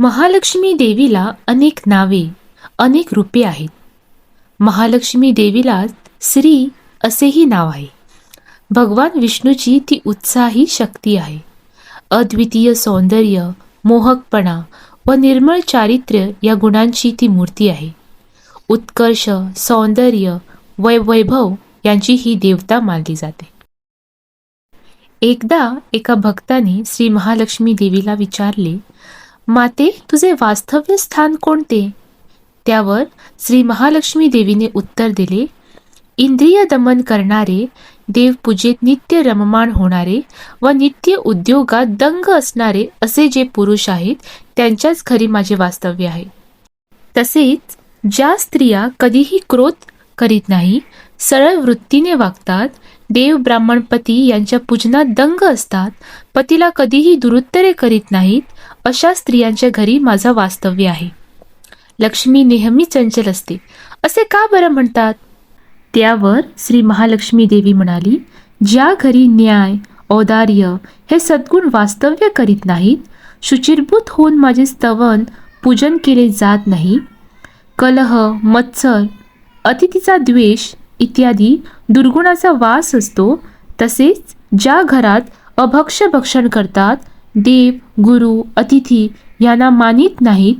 महालक्ष्मी देवीला अनेक नावे अनेक रूपे आहेत. महालक्ष्मी देवीला श्री असेही नाव आहे. भगवान विष्णूची ती उत्साही शक्ती आहे. अद्वितीय सौंदर्य मोहकपणा व निर्मळ चारित्र्य या गुणांची ती मूर्ती आहे. उत्कर्ष सौंदर्य वै वैभव यांची ही देवता मानली जाते. एकदा एका भक्ताने श्री महालक्ष्मी देवीला विचारले माते तुझे वास्तव्य स्थान कोणते? त्यावर श्री महालक्ष्मी देवीने उत्तर दिले इंद्रिय दमन करणारे देवपूजेत नित्य रममाण होणारे व नित्य उद्योगात दंग असणारे असे जे पुरुष आहेत त्यांच्याच घरी माझे वास्तव्य आहे. तसेच ज्या स्त्रिया कधीही क्रोध करीत नाही सरळ वृत्तीने वागतात देव ब्राह्मण पती यांच्या पूजनात दंग असतात पतीला कधीही दुरुत्तरे करीत नाहीत अशा स्त्रियांच्या घरी माझा वास्तव्य आहे. लक्ष्मी नेहमी चंचल असते. असे का बरं म्हणतात? त्यावर श्री महालक्ष्मी देवी म्हणाली ज्या घरी न्याय औदार्य हे सद्गुण वास्तव्य करीत नाहीत शुचिरभूत होऊन माझे स्तवन पूजन केले जात नाही कलह मत्सर अतिथीचा द्वेष इत्यादी दुर्गुणाचा वास असतो तसेच ज्या घरात अभक्ष भक्षण करतात देव गुरु अतिथी यांना मानित नाहीत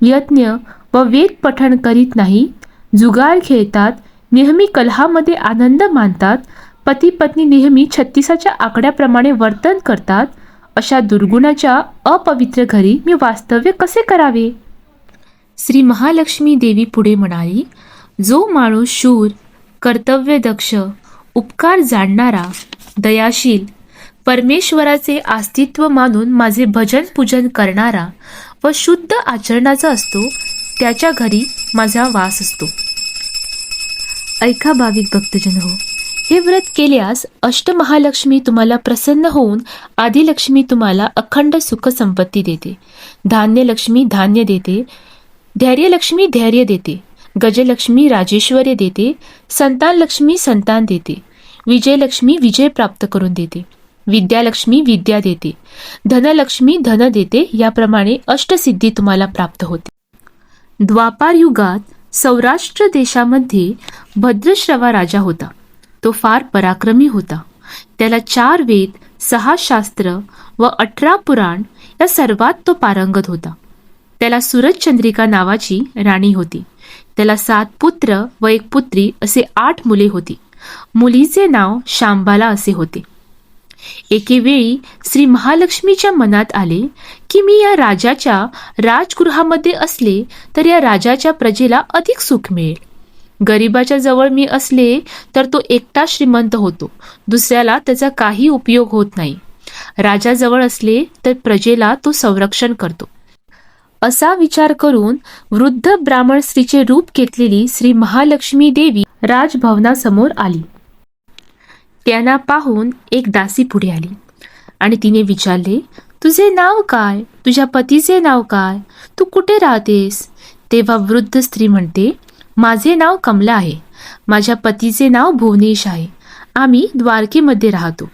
यज्ञ व वेद पठण करीत नाहीत जुगार खेळतात नेहमी कलहामध्ये आनंद मानतात पती पत्नी नेहमी छत्तीसाच्या आकड्याप्रमाणे वर्तन करतात अशा दुर्गुणाच्या अपवित्र घरी मी वास्तव्य कसे करावे? श्री महालक्ष्मी देवी पुढे म्हणाली जो माणूस शूर कर्तव्यदक्ष उपकार जाणणारा दयाशील परमेश्वराचे अस्तित्व मानून माझे भजन पूजन करणारा व शुद्ध आचरणाचा असतो त्याच्या घरी माझा वास असतो. ऐका भाविक भक्तजन हो हे व्रत केल्यास अष्टमहालक्ष्मी तुम्हाला प्रसन्न होऊन आदिलक्ष्मी तुम्हाला अखंड सुख संपत्ती देते. धान्यलक्ष्मी धान्य देते धैर्यलक्ष्मी धैर्य देते. गजलक्ष्मी राजेश्वर्य देते संतानलक्ष्मी संतान देते विजयलक्ष्मी विजय प्राप्त करून देते विद्यालक्ष्मी विद्या देते धनलक्ष्मी धन देते याप्रमाणे अष्टसिद्धी तुम्हाला प्राप्त होते. द्वापार युगात सौराष्ट्र देशामध्ये भद्रश्रवा राजा होता. तो फार पराक्रमी होता. त्याला चार वेद सहा शास्त्र व अठरा पुराण या सर्वात तो पारंगत होता. त्याला सूरजचंद्रिका नावाची राणी होती. त्याला सात पुत्र व एक पुत्री असे आठ मुले होती. मुलीचे नाव शांबाला असे होते. एके वेळी श्री महालक्ष्मीच्या मनात आले की मी या राजाच्या राजगृहामध्ये असले तर या राजाच्या प्रजेला अधिक सुख मिळेल. गरिबाच्या जवळ मी असले तर तो एकटा श्रीमंत होतो. दुसऱ्याला त्याचा काही उपयोग होत नाही. राजाजवळ असले तर प्रजेला तो संरक्षण करतो. असा विचार करून वृद्ध ब्राह्मण स्त्रीचे रूप घेतलेली श्री महालक्ष्मी देवी राजभवनासमोर आली. त्यांना पाहून एक दासी पुढे आली आणि तिने विचारले तुझे नाव काय? तुझ्या पतीचे नाव काय? तू कुठे राहतेस? तेव्हा वृद्ध स्त्री म्हणते माझे नाव कमला आहे. माझ्या पतीचे नाव भुवनेश आहे. आम्ही द्वारकेमध्ये राहतो.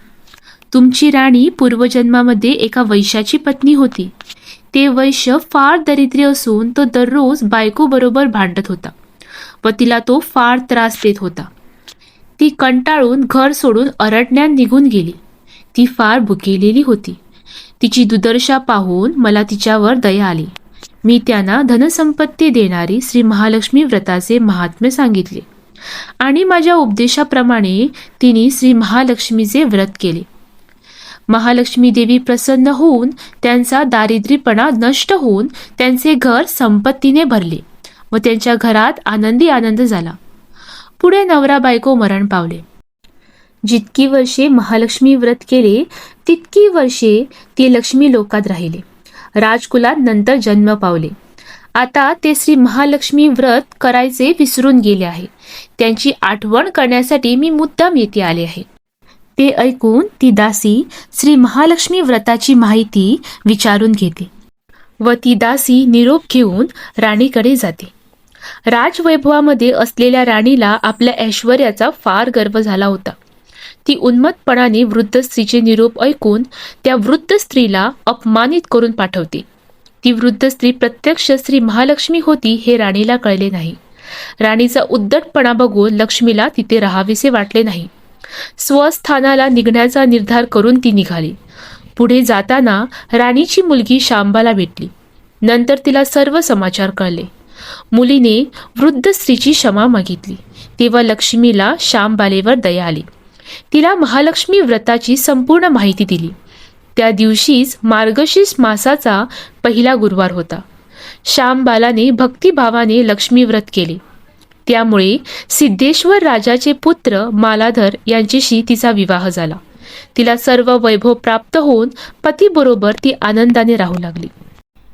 तुमची राणी पूर्वजन्मामध्ये एका वैशाची पत्नी होती. ते वैश्य फार दरिद्री असून तो दररोज बायकोबरोबर भांडत होता व तिला तो फार त्रास देत होता. ती कंटाळून घर सोडून अरटण्यात निघून गेली. ती फार भुकेलेली होती. तिची दुर्दशा पाहून मला तिच्यावर दया आली. मी त्यांना धनसंपत्ती देणारी श्री महालक्ष्मी व्रताचे महात्म्य सांगितले आणि माझ्या उपदेशाप्रमाणे तिने श्री महालक्ष्मीचे व्रत केले. महालक्ष्मी देवी प्रसन्न होऊन त्यांचा दारिद्र्यपणा नष्ट होऊन त्यांचे घर संपत्तीने भरले. व त्यांच्या घरात आनंदी आनंद झाला. पुढे नवरा बायको मरण पावले. जितकी वर्षे महालक्ष्मी व्रत केले तितकी वर्षे ती लक्ष्मी लोकात राहिले. राजकुलात नंतर जन्म पावले. आता ते श्री महालक्ष्मी व्रत करायचे विसरून गेले आहे. त्यांची आठवण करण्यासाठी मी मुद्दाम येथे आले आहे. ते ऐकून ती दासी श्री महालक्ष्मी व्रताची माहिती विचारून घेते व ती दासी निरोप घेऊन राणीकडे जाते. राजवैभवामध्ये असलेल्या राणीला आपल्या ऐश्वर्याचा फार गर्व झाला होता. ती उन्मत्तपणाने वृद्ध स्त्रीचे निरोप ऐकून त्या वृद्ध स्त्रीला अपमानित करून पाठवते. ती वृद्ध स्त्री प्रत्यक्ष श्री महालक्ष्मी होती हे राणीला कळले नाही. राणीचा उद्धटपणा बघून लक्ष्मीला तिथे राहावेसे वाटले नाही. स्वस्थानाला निघण्याचा निर्धार करून ती निघाली. पुढे जाताना राणीची मुलगी शांबाला भेटली. नंतर तिला सर्व समाचार कळले. मुलीने वृद्ध स्त्रीची क्षमा मागितली. तेव्हा लक्ष्मीला श्यामबालेवर दया आली. तिला महालक्ष्मी व्रताची संपूर्ण माहिती दिली. त्या दिवशीच मार्गशीर्ष मासाचा पहिला गुरुवार होता. श्यामबालाने भक्तिभावाने लक्ष्मी व्रत केले. त्यामुळे सिद्धेश्वर राजाचे पुत्र मालाधर यांच्याशी तिचा विवाह झाला. तिला सर्व वैभव प्राप्त होऊन पतीबरोबर ती आनंदाने राहू लागली.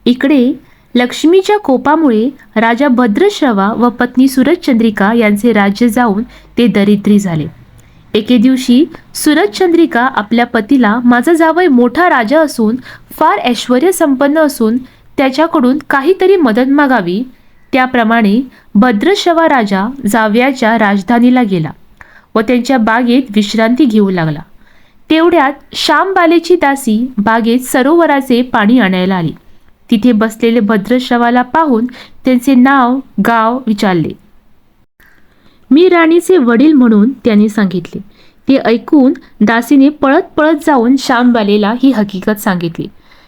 इकडे लक्ष्मीच्या कोपामुळे राजा भद्रश्रवा व पत्नी सूरजचंद्रिका यांचे राज्य जाऊन ते दरिद्री झाले. एके दिवशी सूरजचंद्रिका आपल्या पतीला माझा जावई मोठा राजा असून फार ऐश्वर संपन्न असून त्याच्याकडून काहीतरी मदत मागावी. त्याप्रमाणे भद्रशवा राजा जाव्याच्या राजधानीला गेला व त्यांच्या बागेत विश्रांती घेऊ लागला. तेवढ्यात श्यामबालेची दासी बागेत सरोवराचे पाणी आणायला आली. तिथे बसलेले भद्रश्रवाला पाहून त्यांचे नाव गाव विचारले. मी राणीचे वडील म्हणून त्यांनी सांगितले. ते ऐकून दासीने पळत पळत जाऊन श्यामबालेला ही हकीकत सांगितली.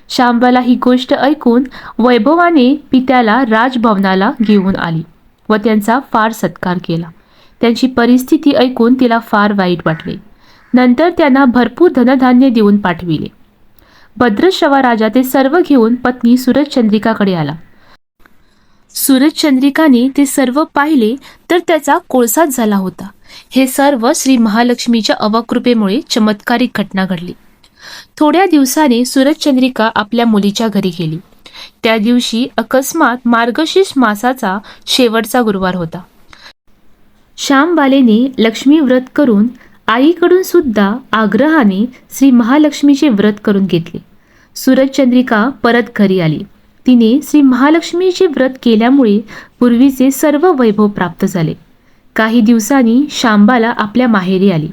शांबाला ही गोष्ट ऐकून वैभवाने पित्याला राजभवनाला घेऊन आली व त्यांचा फार सत्कार केला. त्यांची परिस्थिती ऐकून तिला फार वाईट वाटले. नंतर त्यांना भरपूर धनधान्य देऊन पाठविले. भद्रशवा राजा ते सर्व घेऊन पत्नी सूरजचंद्रिकाकडे आला. सूरजचंद्रिकाने ते सर्व पाहिले तर त्याचा कोळसाच झाला होता. हे सर्व श्री महालक्ष्मीच्या अवकृपेमुळे चमत्कारिक घटना घडली. थोड्या दिवसाने सूरजचंद्रिका आपल्या मुलीच्या घरी गेली. त्या दिवशी अकस्मात मार्गशीर्ष मासाचा शेवटचा गुरुवार होता. श्यामबालेने लक्ष्मी व्रत करून आईकडून सुद्धा आग्रहाने श्री महालक्ष्मीचे व्रत करून घेतले. सूरजचंद्रिका परत घरी आली. तिने श्री महालक्ष्मीचे व्रत केल्यामुळे पूर्वीचे सर्व वैभव प्राप्त झाले. काही दिवसांनी शांबाला आपल्या माहेरी आली.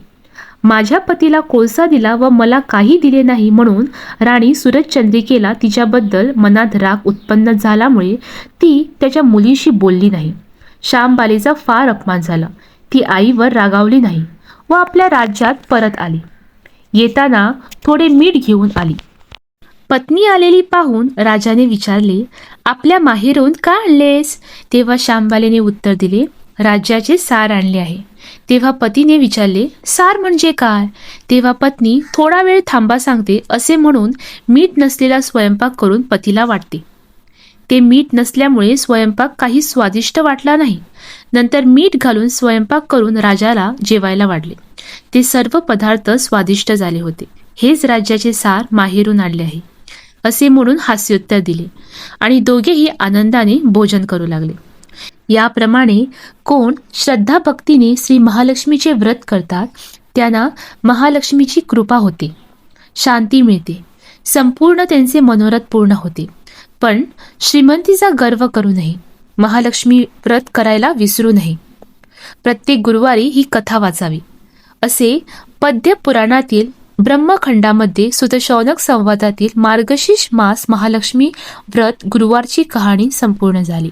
माझ्या पतीला कोळसा दिला व मला काही दिले नाही म्हणून राणी सूरजचंद्रिकेला तिच्याबद्दल मनात राग उत्पन्न झाल्यामुळे ती त्याच्या मुलीशी बोलली नाही. श्यामबालेचा फार अपमान झाला. ती आईवर रागावली नाही व आपल्या राज्यात परत आली. येताना थोडे मीठ घेऊन आली. पत्नी आलेली पाहून राजाने विचारले आपल्या माहेरून का आणलेस? तेव्हा श्यामबालेने उत्तर दिले राज्याचे सार आणले आहे. तेव्हा पतीने विचारले सार म्हणजे काय? तेव्हा पत्नी थोडा वेळ थांबा सांगते असे म्हणून मीठ नसलेला स्वयंपाक करून पतीला वाटते. ते मीठ नसल्यामुळे स्वयंपाक काही स्वादिष्ट वाटला नाही. नंतर मीठ घालून स्वयंपाक करून राजाला जेवायला वाढले. ते सर्व पदार्थ स्वादिष्ट झाले होते. हेच राज्याचे सार माहेरून आणले आहे. असे म्हणून हास्योत्तर दिले आणि दोघेही आनंदाने भोजन करू लागले. याप्रमाणे कोण श्रद्धा भक्तीने श्री महालक्ष्मीचे व्रत करतात त्यांना महालक्ष्मीची कृपा होते. शांती मिळते. संपूर्ण त्यांचे मनोरथ पूर्ण होते. पण श्रीमंतीचा गर्व करू नये. महालक्ष्मी व्रत करायला विसरू नये. प्रत्येक गुरुवारी ही कथा वाचावी. असे पद्य पुराणातील ब्रह्मखंडामध्ये सुतशौनक संवादातील मार्गशीर्ष मास महालक्ष्मी व्रत गुरुवारची कहाणी संपूर्ण झाली.